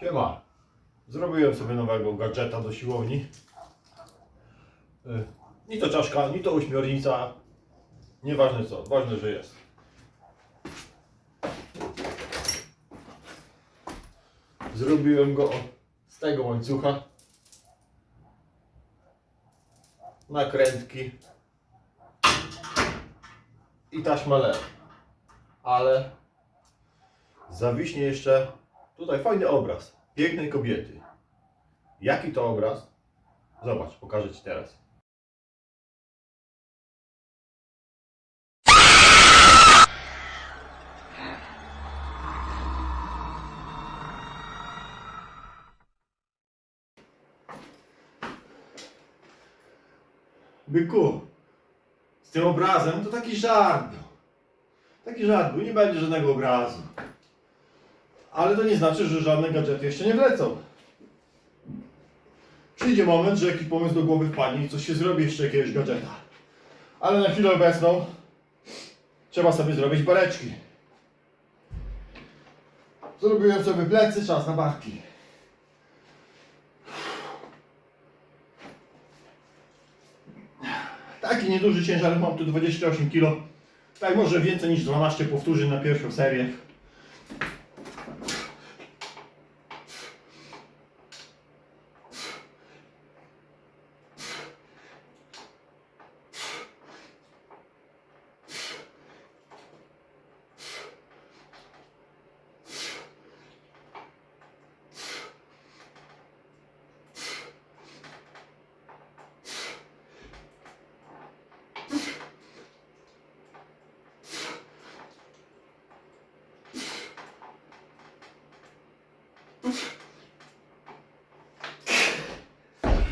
Siema. Zrobiłem sobie nowego gadżeta do siłowni. Y, Ni to czaszka, ni to ośmiornica. Nieważne co, ważne, że jest. Zrobiłem go z tego łańcucha. Nakrętki. I taśma LED. Ale zawiśnie jeszcze tutaj fajny obraz pięknej kobiety. Jaki to obraz? Zobacz, pokażę Ci teraz. Byku, z tym obrazem to taki żart. Taki żart był, nie będzie żadnego obrazu. Ale to nie znaczy, że żadne gadżety jeszcze nie wlecą. Przyjdzie moment, że jakiś pomysł do głowy wpadnie i coś się zrobi jeszcze jakiegoś gadżeta. Ale na chwilę obecną trzeba sobie zrobić bareczki. Zrobiłem sobie plecy, czas na barki. Taki nieduży ciężar, mam tu 28 kg. Tak może więcej niż 12 powtórzeń na pierwszą serię.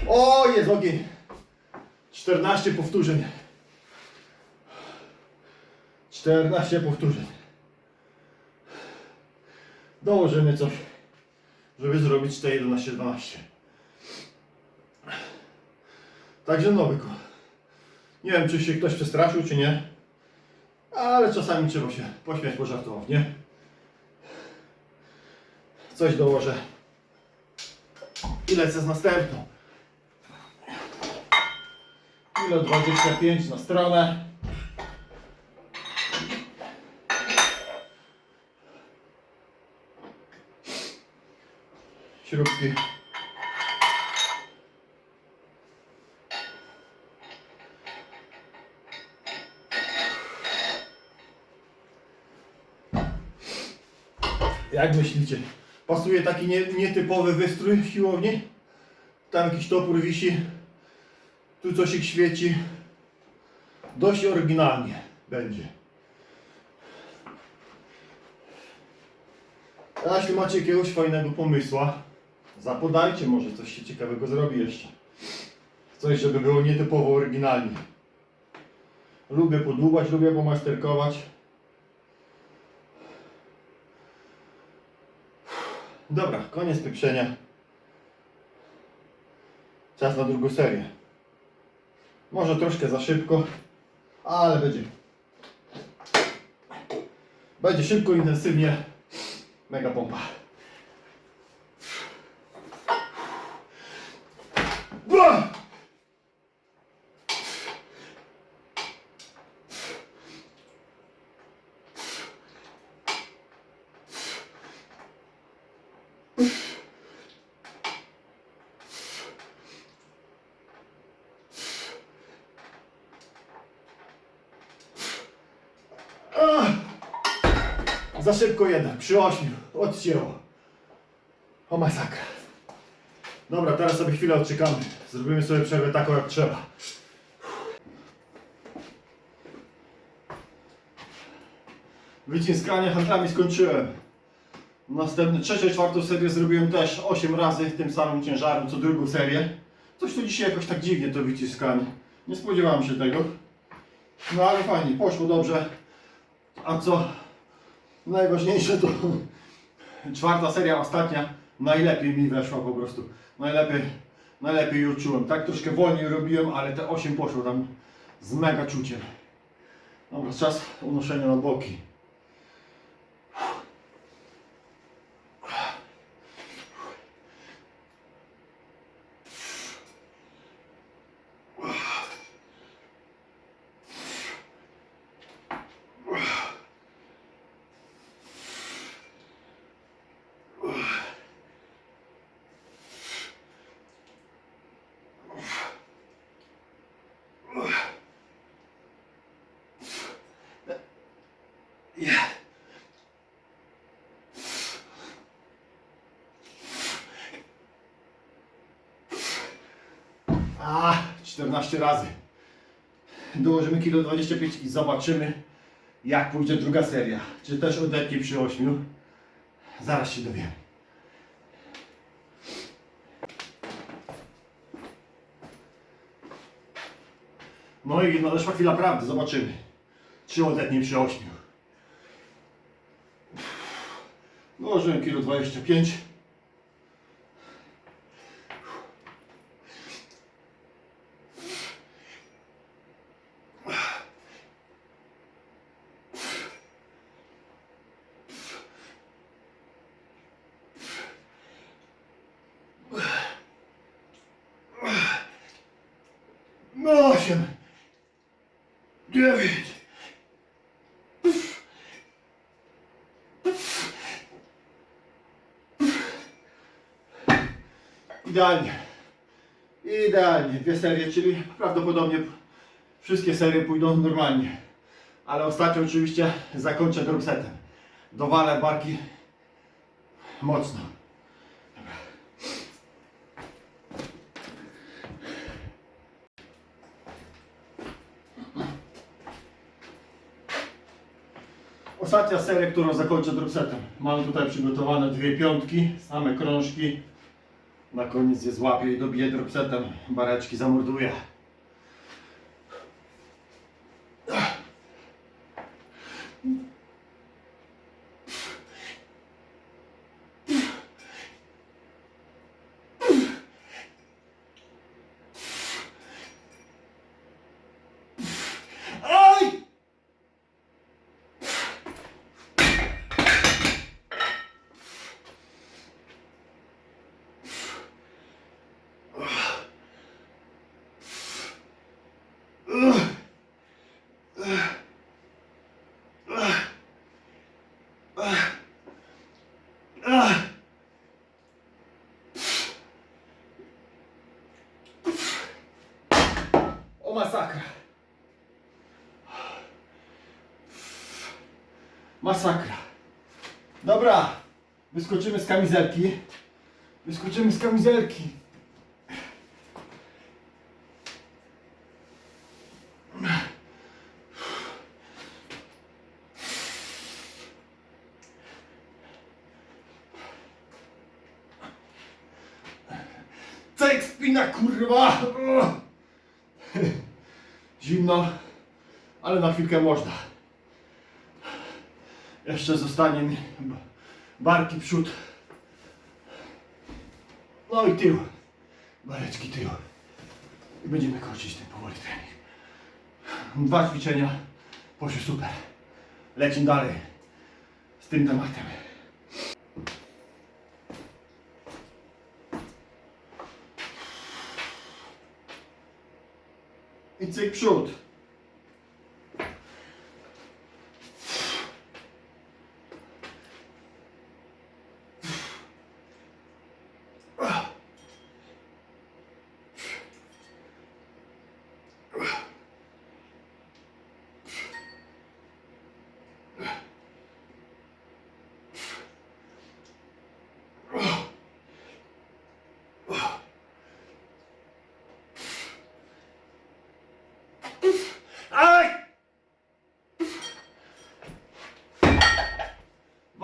O, jest ogień. 14 powtórzeń. 14 powtórzeń. Dołożymy coś, żeby zrobić te 11-12. Także no byku. Nie wiem, czy się ktoś przestraszył, czy nie. Ale czasami trzeba się pośmiać, pożartować, nie? Coś dołożę. I lecę z następną. Kilo 25 na stronę. Śrubki. Jak myślicie? Pasuje taki nie, nietypowy wystrój siłowni? Tam jakiś topór wisi. Tu coś się świeci. Dość oryginalnie będzie. A jeśli macie jakiegoś fajnego pomysła, zapodajcie, może coś się ciekawego zrobi jeszcze. Coś, żeby było nietypowo oryginalnie. Lubię podłubać, lubię pomasterkować. Dobra, koniec pieprzenia. Czas na drugą serię. Może troszkę za szybko, ale będzie. Będzie szybko, intensywnie. Mega pompa. Za szybko jednak, przy ośmiu, odcięło. O masakra. Dobra, teraz sobie chwilę odczekamy. Zrobimy sobie przerwę taką jak trzeba. Wyciskanie handlami skończyłem. Następny, trzecią, czwartą serię zrobiłem też 8 razy tym samym ciężarem co drugą serię. Coś tu dzisiaj jakoś tak dziwnie to wyciskanie. Nie spodziewałem się tego. No ale fajnie, poszło dobrze. A co najważniejsze to czwarta seria, ostatnia, najlepiej mi weszła po prostu. Najlepiej, najlepiej ją czułem. Tak troszkę wolniej robiłem, ale te 8 poszło tam z mega czuciem. Dobra, czas unoszenia na boki. Ja. A, 14 razy. Dołożymy kilo 25 i zobaczymy jak pójdzie druga seria. Czy też odetnie przy 8? Zaraz się dowiemy. No i nadeszła chwila prawdy, zobaczymy. Czy odetnie przy 8. Dołożyłem kilo 25. No osiem. Dziewięć. Idealnie. Idealnie. Dwie serie, czyli prawdopodobnie wszystkie serie pójdą normalnie. Ale ostatnio oczywiście zakończę dropsetem. Dowalę barki mocno. Ostatnia seria, którą zakończę dropsetem. Mam tutaj przygotowane dwie piątki, same krążki. Na koniec je złapię i dobiję dropsetem. Bareczki zamorduję. O masakra. Masakra. Dobra, wyskoczymy z kamizelki. Wyskoczymy z kamizelki. Spina kurwa! Zimno, ale na chwilkę można. Jeszcze zostanie mi barki przód. No i tył. Bareczki tył. I będziemy kończyć ten powoli trening. Dwa ćwiczenia. Poszły super. Lecimy dalej z tym tematem. I cyk przód.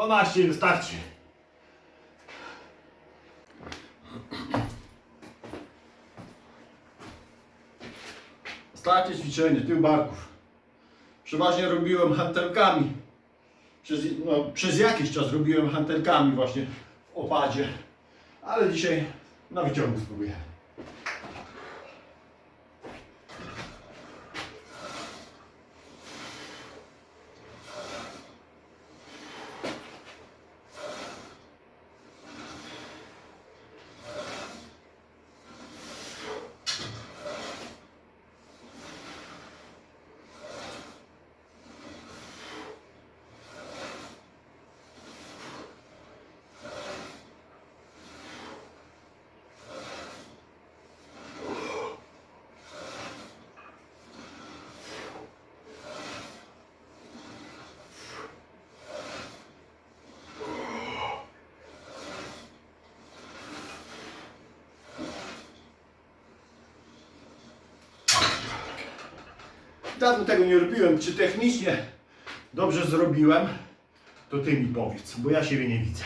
12 wystarczy. Ostatnie ćwiczenie, tył barków. Przeważnie robiłem hantelkami. Przez, no, przez jakiś czas robiłem hantelkami właśnie w opadzie. Ale dzisiaj na wyciągu spróbuję. Dawno tego nie robiłem. Czy technicznie dobrze zrobiłem? To ty mi powiedz, bo ja siebie nie widzę.